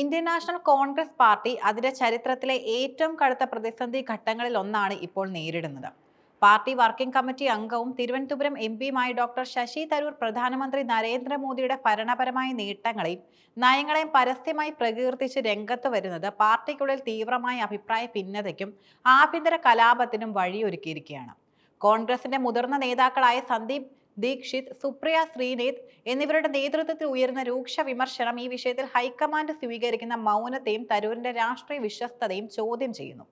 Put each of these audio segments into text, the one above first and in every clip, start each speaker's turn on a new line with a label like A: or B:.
A: Indian national Congress party അതിന്റെ ചരിത്രത്തിലെ ഏറ്റവും കടുത്ത പ്രതിസന്ധി ഘട്ടങ്ങളിൽ ഒന്നാണ് ഇപ്പോൾ നേരിടുന്നത്. പാർട്ടി വർക്കിംഗ് കമ്മിറ്റി അംഗവും തിരുവനന്തപുരം എം പിയുമായ ഡോക്ടർ ശശി തരൂർ പ്രധാനമന്ത്രി നരേന്ദ്രമോദിയുടെ ഭരണപരമായ നേട്ടങ്ങളെയും നയങ്ങളെയും പരസ്യമായി പ്രകീർത്തിച്ച് രംഗത്ത് വരുന്നത് പാർട്ടിക്കുള്ളിൽ തീവ്രമായ അഭിപ്രായ ഭിന്നതയ്ക്കും ആഭ്യന്തര കലാപത്തിനും വഴിയൊരുക്കിയിരിക്കുകയാണ്. കോൺഗ്രസിന്റെ മുതിർന്ന നേതാക്കളായ സന്ദീപ് ദീക്ഷിത് സുപ്രിയ ശ്രീനേത് എന്നിവരുടെ നേതൃത്വത്തിൽ ഉയർന്ന രൂക്ഷ വിമർശനം ഈ വിഷയത്തിൽ ഹൈക്കമാൻഡ് സ്വീകരിക്കുന്ന മൗനത്തെയും തരൂരിന്റെ രാഷ്ട്രീയ വിശ്വസ്തതയും ചോദ്യം ചെയ്യുന്നു.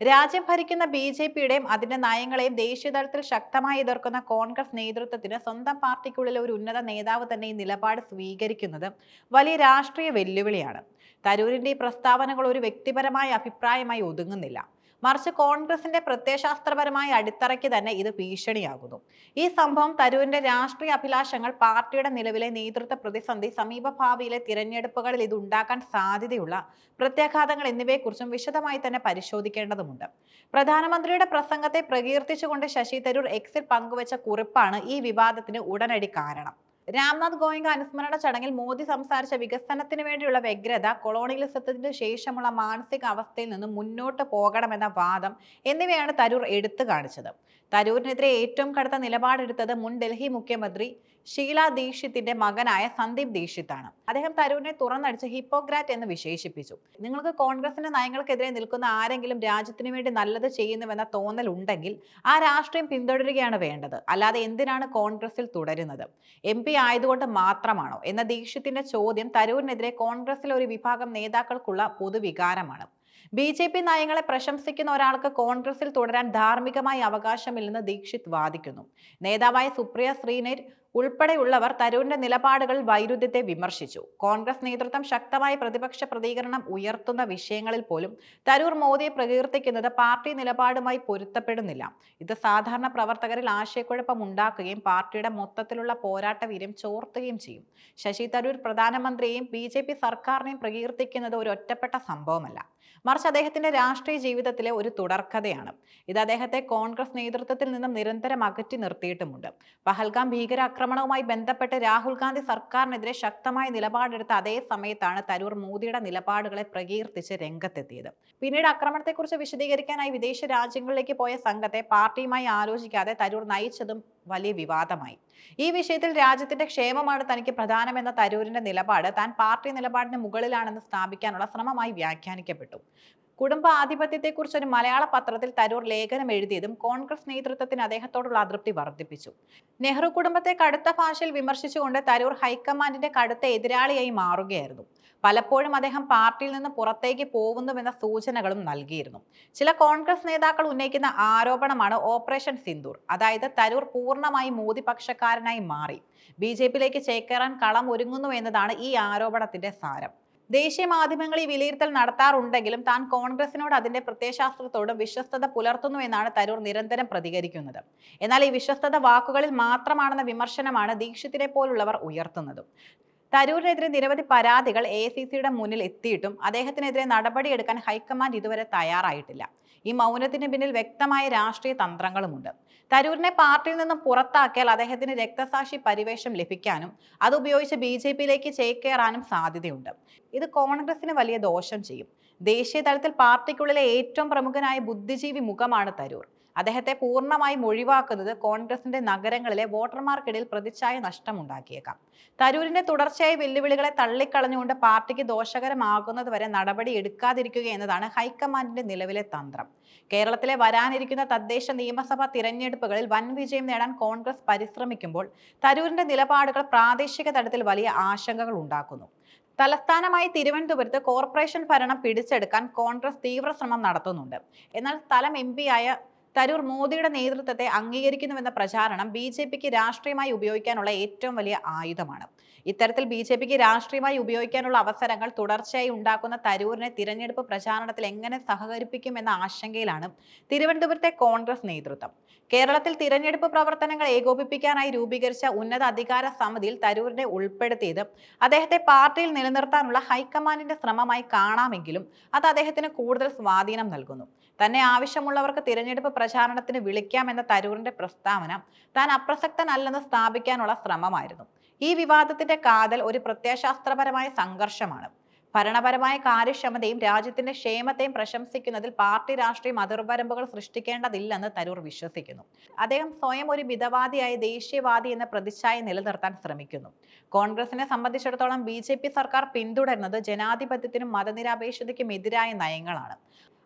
A: രാജ്യം ഭരിക്കുന്ന ബി ജെ പിയുടെയും അതിന്റെ നയങ്ങളെയും ദേശീയതലത്തിൽ ശക്തമായി എതിർക്കുന്ന കോൺഗ്രസ് നേതൃത്വത്തിന് സ്വന്തം പാർട്ടിക്കുള്ളിലെ ഒരു ഉന്നത നേതാവ് തന്നെ ഈ നിലപാട് സ്വീകരിക്കുന്നത് വലിയ രാഷ്ട്രീയ വെല്ലുവിളിയാണ്. തരൂരിന്റെ ഈ പ്രസ്താവനകൾ ഒരു വ്യക്തിപരമായ അഭിപ്രായമായി ഒതുങ്ങുന്നില്ല. മറിച്ച് കോൺഗ്രസിന്റെ പ്രത്യയശാസ്ത്രപരമായ അടിത്തറയ്ക്ക് തന്നെ ഇത് ഭീഷണിയാകുന്നു. ഈ സംഭവം തരൂരിന്റെ രാഷ്ട്രീയ അഭിലാഷങ്ങൾ പാർട്ടിയുടെ നിലവിലെ നേതൃത്വ പ്രതിസന്ധി സമീപഭാവിയിലെ തിരഞ്ഞെടുപ്പുകളിൽ ഇത് ഉണ്ടാക്കാൻ സാധ്യതയുള്ള പ്രത്യാഘാതങ്ങൾ എന്നിവയെക്കുറിച്ചും വിശദമായി തന്നെ പരിശോധിക്കേണ്ടതുണ്ട് പ്രധാനമന്ത്രിയുടെ പ്രസംഗത്തെ പ്രകീർത്തിച്ചുകൊണ്ട് ശശി തരൂർ എക്സിൽ പങ്കുവച്ച കുറിപ്പാണ് ഈ വിവാദത്തിന് ഉടനടി കാരണം. രാംനാഥ് ഗോയങ്ക അനുസ്മരണ ചടങ്ങിൽ മോദി സംസാരിച്ച വികസനത്തിന് വേണ്ടിയുള്ള വ്യഗ്രത കൊളോണിയലിസത്തിന് ശേഷമുള്ള മാനസിക അവസ്ഥയിൽ നിന്ന് മുന്നോട്ട് പോകണമെന്ന വാദം എന്നിവയാണ് തരൂർ എടുത്തു കാണിച്ചത്. തരൂരിനെതിരെ ഏറ്റവും കടുത്ത നിലപാടെടുത്തത് മുൻ ഡൽഹി മുഖ്യമന്ത്രി ഷീല ദീക്ഷിത്തിന്റെ മകനായ സന്ദീപ് ദീക്ഷിത്താണ്. അദ്ദേഹം തരൂരിനെ തുറന്നടിച്ച് ഹിപ്പോക്രാറ്റ് എന്ന് വിശേഷിപ്പിച്ചു. നിങ്ങൾക്ക് കോൺഗ്രസിന്റെ നയങ്ങൾക്കെതിരെ നിൽക്കുന്ന ആരെങ്കിലും രാജ്യത്തിന് വേണ്ടി നല്ലത് ചെയ്യുന്നുവെന്ന തോന്നൽ ഉണ്ടെങ്കിൽ ആ രാഷ്ട്രീയം പിന്തുടരുകയാണ് വേണ്ടത്. അല്ലാതെ എന്തിനാണ് കോൺഗ്രസിൽ തുടരുന്നത്? എം പി ആയതുകൊണ്ട് മാത്രമാണോ? എന്ന ദീക്ഷിത്തിന്റെ ചോദ്യം തരൂരിനെതിരെ കോൺഗ്രസിലെ ഒരു വിഭാഗം നേതാക്കൾക്കുള്ള പൊതുവികാരമാണ്. ബി ജെ പി നയങ്ങളെ പ്രശംസിക്കുന്ന ഒരാൾക്ക് കോൺഗ്രസിൽ തുടരാൻ ധാർമ്മികമായി അവകാശമില്ലെന്ന് ദീക്ഷിത് വാദിക്കുന്നു. നേതാവായ സുപ്രിയ ശ്രീനേർ ഉൾപ്പെടെയുള്ളവർ തരൂരിന്റെ നിലപാടുകൾ വൈരുദ്ധ്യത്തെ വിമർശിച്ചു. കോൺഗ്രസ് നേതൃത്വം ശക്തമായ പ്രതിപക്ഷ പ്രതികരണം ഉയർത്തുന്ന വിഷയങ്ങളിൽ പോലും തരൂർ മോദിയെ പ്രകീർത്തിക്കുന്നത് പാർട്ടി നിലപാടുമായി പൊരുത്തപ്പെടുന്നില്ല. ഇത് സാധാരണ പ്രവർത്തകരിൽ ആശയക്കുഴപ്പം ഉണ്ടാക്കുകയും പാർട്ടിയുടെ മൊത്തത്തിലുള്ള പോരാട്ട വീര്യം ചോർത്തുകയും ചെയ്യും. ശശി തരൂർ പ്രധാനമന്ത്രിയെയും ബി ജെ പി സർക്കാരിനെയും പ്രകീർത്തിക്കുന്നത് ഒരു ഒറ്റപ്പെട്ട സംഭവമല്ല. മറിച്ച് അദ്ദേഹത്തിന്റെ രാഷ്ട്രീയ ജീവിതത്തിലെ ഒരു തുടർക്കഥയാണ്. ഇത് അദ്ദേഹത്തെ കോൺഗ്രസ് നേതൃത്വത്തിൽ നിന്നും നിരന്തരം അകറ്റി നിർത്തിയിട്ടുമുണ്ട്. പഹൽഗാം ഭീകരാക്രമണവുമായി ബന്ധപ്പെട്ട് രാഹുൽ ഗാന്ധി സർക്കാരിനെതിരെ ശക്തമായ നിലപാടെടുത്ത അതേ സമയത്താണ് തരൂർ മോദിയുടെ നിലപാടുകളെ പ്രകീർത്തിച്ച് രംഗത്തെത്തിയത്. പിന്നീട് ആക്രമണത്തെക്കുറിച്ച് വിശദീകരിക്കാനായി വിദേശ രാജ്യങ്ങളിലേക്ക് പോയ സംഘത്തെ പാർട്ടിയുമായി ആലോചിക്കാതെ തരൂർ നയിച്ചതും വലിയ വിവാദമായി. ഈ വിഷയത്തിൽ രാജ്യത്തിന്റെ ക്ഷേമമാണ് തനിക്ക് പ്രധാനമെന്ന തരൂരിന്റെ നിലപാട് താൻ പാർട്ടി നിലപാടിന് മുകളിലാണെന്ന് സ്ഥാപിക്കാനുള്ള ശ്രമമായി വ്യാഖ്യാനിക്കപ്പെട്ടു. കുടുംബ ആധിപത്യത്തെക്കുറിച്ച് ഒരു മലയാള പത്രത്തിൽ തരൂർ ലേഖനം എഴുതിയതും കോൺഗ്രസ് നേതൃത്വത്തിന് അദ്ദേഹത്തോടുള്ള അതൃപ്തി വർദ്ധിപ്പിച്ചു. നെഹ്റു കുടുംബത്തെ കടുത്ത ഭാഷയിൽ വിമർശിച്ചുകൊണ്ട് തരൂർ ഹൈക്കമാൻഡിന്റെ കടുത്ത എതിരാളിയായി മാറുകയായിരുന്നു. പലപ്പോഴും അദ്ദേഹം പാർട്ടിയിൽ നിന്ന് പുറത്തേക്ക് പോകുന്നുവെന്ന സൂചനകളും നൽകിയിരുന്നു. ചില കോൺഗ്രസ് നേതാക്കൾ ഉന്നയിക്കുന്ന ആരോപണമാണ് ഓപ്പറേഷൻ സിന്ദൂർ. അതായത് തരൂർ പൂർണമായി മോദി പക്ഷക്കാരനായി മാറി. ബി ജെ പിയിലേക്ക് ചേക്കേറാൻ കളം ഒരുങ്ങുന്നു എന്നതാണ് ഈ ആരോപണത്തിന്റെ സാരം. ദേശീയ മാധ്യമങ്ങൾ ഈ വിലയിരുത്തൽ നടത്താറുണ്ടെങ്കിലും താൻ കോൺഗ്രസിനോട് അതിന്റെ പ്രത്യയശാസ്ത്രത്തോടും വിശ്വസ്തത പുലർത്തുന്നു എന്നാണ് തരൂർ നിരന്തരം പ്രതികരിക്കുന്നത്. എന്നാൽ ഈ വിശ്വസ്തത വാക്കുകളിൽ മാത്രമാണെന്ന വിമർശനമാണ് ദീക്ഷിതിനെ പോലുള്ളവർ ഉയർത്തുന്നത്. തരൂരിനെതിരെ നിരവധി പരാതികൾ എ സി സിയുടെ മുന്നിൽ എത്തിയിട്ടും അദ്ദേഹത്തിനെതിരെ നടപടിയെടുക്കാൻ ഹൈക്കമാൻഡ് ഇതുവരെ തയ്യാറായിട്ടില്ല. ഈ മൗനത്തിന് പിന്നിൽ വ്യക്തമായ രാഷ്ട്രീയ തന്ത്രങ്ങളുമുണ്ട്. തരൂരിനെ പാർട്ടിയിൽ നിന്നും പുറത്താക്കിയാൽ അദ്ദേഹത്തിന് രക്തസാക്ഷി പരിവേഷം ലഭിക്കാനും അതുപയോഗിച്ച് ബി ജെ പിയിലേക്ക് ചേക്കേറാനും സാധ്യതയുണ്ട്. ഇത് കോൺഗ്രസിന് വലിയ ദോഷം ചെയ്യും. ദേശീയ തലത്തിൽ പാർട്ടിക്കുള്ളിലെ ഏറ്റവും പ്രമുഖനായ ബുദ്ധിജീവി മുഖമാണ് തരൂർ. അദ്ദേഹത്തെ പൂർണമായും ഒഴിവാക്കുന്നത് കോൺഗ്രസിന്റെ നഗരങ്ങളിലെ വോട്ടർമാർക്കിടയിൽ പ്രതിച്ഛായ നഷ്ടമുണ്ടാക്കിയേക്കാം. തരൂരിന്റെ തുടർച്ചയായ വെല്ലുവിളികളെ തള്ളിക്കളഞ്ഞുകൊണ്ട് പാർട്ടിക്ക് ദോഷകരമാകുന്നതുവരെ നടപടി എടുക്കാതിരിക്കുക എന്നതാണ് ഹൈക്കമാൻഡിന്റെ നിലവിലെ തന്ത്രം. കേരളത്തിലെ വരാനിരിക്കുന്ന തദ്ദേശ നിയമസഭാ തിരഞ്ഞെടുപ്പുകളിൽ വൻ വിജയം നേടാൻ കോൺഗ്രസ് പരിശ്രമിക്കുമ്പോൾ തരൂരിന്റെ നിലപാടുകൾ പ്രാദേശിക തലത്തിൽ വലിയ ആശങ്കകൾ ഉണ്ടാക്കുന്നു. തലസ്ഥാനമായി തിരുവനന്തപുരത്ത് കോർപ്പറേഷൻ ഭരണം പിടിച്ചെടുക്കാൻ കോൺഗ്രസ് തീവ്ര ശ്രമം നടത്തുന്നുണ്ട്. എന്നാൽ സ്ഥലം എം ആയ തരൂർ മോദിയുടെ നേതൃത്വത്തെ അംഗീകരിക്കുന്നുവെന്ന പ്രചാരണം ബി ജെ പിക്ക് രാഷ്ട്രീയമായി ഉപയോഗിക്കാനുള്ള ഏറ്റവും വലിയ ആയുധമാണ്. ഇത്തരത്തിൽ ബി ജെ പിക്ക് രാഷ്ട്രീയമായി ഉപയോഗിക്കാനുള്ള അവസരങ്ങൾ തുടർച്ചയായി ഉണ്ടാക്കുന്ന തരൂരിനെ തിരഞ്ഞെടുപ്പ് പ്രചാരണത്തിൽ എങ്ങനെ സഹകരിപ്പിക്കുമെന്ന ആശങ്കയിലാണ് തിരുവനന്തപുരത്തെ കോൺഗ്രസ് നേതൃത്വം. കേരളത്തിൽ തിരഞ്ഞെടുപ്പ് പ്രവർത്തനങ്ങൾ ഏകോപിപ്പിക്കാനായി രൂപീകരിച്ച ഉന്നത അധികാര സമിതിയിൽ തരൂരിനെ ഉൾപ്പെടുത്തിയത് അദ്ദേഹത്തെ പാർട്ടിയിൽ നിലനിർത്താനുള്ള ഹൈക്കമാൻഡിന്റെ ശ്രമമായി കാണാമെങ്കിലും അത് അദ്ദേഹത്തിന് കൂടുതൽ സ്വാധീനം നൽകുന്നു. തന്നെ ആവശ്യമുള്ളവർക്ക് തിരഞ്ഞെടുപ്പ് പ്രചാരണത്തിന് വിളിക്കാമെന്ന തരൂറിന്റെ പ്രസ്താവന താൻ അപ്രസക്തനല്ലെന്ന് സ്ഥാപിക്കാനുള്ള ശ്രമമായിരുന്നു. ഈ വിവാദത്തിന്റെ കാതൽ ഒരു പ്രത്യയശാസ്ത്രപരമായ സംഘർഷമാണ്. ഭരണപരമായ കാര്യക്ഷമതയും രാജ്യത്തിന്റെ ക്ഷേമത്തെയും പ്രശംസിക്കുന്നതിൽ പാർട്ടി രാഷ്ട്രീയം അതിർവരമ്പുകൾ സൃഷ്ടിക്കേണ്ടതില്ലെന്ന് തരൂർ വിശ്വസിക്കുന്നു. അദ്ദേഹം സ്വയം ഒരു മിതവാദിയായ ദേശീയവാദി എന്ന പ്രതിച്ഛായ നിലനിർത്താൻ ശ്രമിക്കുന്നു. കോൺഗ്രസിനെ സംബന്ധിച്ചിടത്തോളം ബി സർക്കാർ പിന്തുടരുന്നത് ജനാധിപത്യത്തിനും മതനിരപേക്ഷതയ്ക്കും എതിരായ നയങ്ങളാണ്.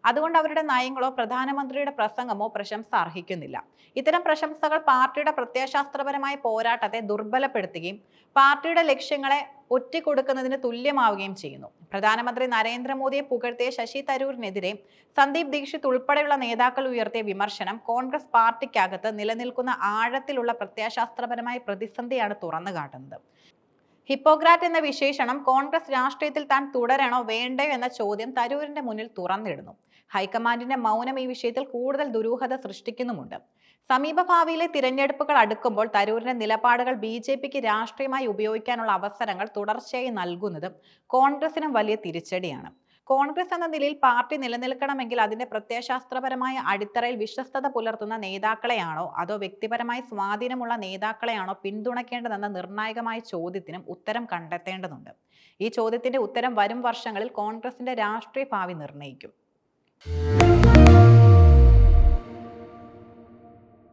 A: അതുകൊണ്ട് അവരുടെ നയങ്ങളോ പ്രധാനമന്ത്രിയുടെ പ്രസംഗമോ പ്രശംസ അർഹിക്കുന്നില്ല. ഇത്തരം പ്രശംസകൾ പാർട്ടിയുടെ പ്രത്യയശാസ്ത്രപരമായ പോരാട്ടത്തെ ദുർബലപ്പെടുത്തുകയും പാർട്ടിയുടെ ലക്ഷ്യങ്ങളെ ഒറ്റിക്കൊടുക്കുന്നതിന് തുല്യമാവുകയും ചെയ്യുന്നു. പ്രധാനമന്ത്രി നരേന്ദ്രമോദിയെ പുകഴ്ത്തിയ ശശി തരൂരിനെതിരെ സന്ദീപ് ദീക്ഷിത് ഉൾപ്പെടെയുള്ള നേതാക്കൾ ഉയർത്തിയ വിമർശനം കോൺഗ്രസ് പാർട്ടിക്കകത്ത് നിലനിൽക്കുന്ന ആഴത്തിലുള്ള പ്രത്യയശാസ്ത്രപരമായ പ്രതിസന്ധിയാണ് തുറന്നു കാട്ടുന്നത് ഹിപ്പോഗ്രാറ്റ് എന്ന വിശേഷണം കോൺഗ്രസ് രാഷ്ട്രീയത്തിൽ താൻ തുടരണോ വേണ്ടയോ എന്ന ചോദ്യം തരൂരിന്റെ മുന്നിൽ തുറന്നിടുന്നു. ഹൈക്കമാൻഡിന്റെ മൗനം ഈ വിഷയത്തിൽ കൂടുതൽ ദുരൂഹത സൃഷ്ടിക്കുന്നുമുണ്ട്. സമീപഭാവിയിലെ തിരഞ്ഞെടുപ്പുകൾ അടുക്കുമ്പോൾ തരൂരിന്റെ നിലപാടുകൾ ബി ജെ പിക്ക് രാഷ്ട്രീയമായി ഉപയോഗിക്കാനുള്ള അവസരങ്ങൾ തുടർച്ചയായി നൽകുന്നതും കോൺഗ്രസിനും വലിയ തിരിച്ചടിയാണ്. കോൺഗ്രസ് എന്ന നിലയിൽ പാർട്ടി നിലനിൽക്കണമെങ്കിൽ അതിന്റെ പ്രത്യയശാസ്ത്രപരമായ അടിത്തറയിൽ വിശ്വസ്തത പുലർത്തുന്ന നേതാക്കളെയാണോ? അതോ വ്യക്തിപരമായി സ്വാധീനമുള്ള നേതാക്കളെയാണോ പിന്തുണയ്ക്കേണ്ടതെന്ന നിർണായകമായ ചോദ്യത്തിനും ഉത്തരം കണ്ടെത്തേണ്ടതുണ്ട്. ഈ ചോദ്യത്തിന്റെ ഉത്തരം വരും വർഷങ്ങളിൽ കോൺഗ്രസിന്റെ രാഷ്ട്രീയ ഭാവി നിർണയിക്കും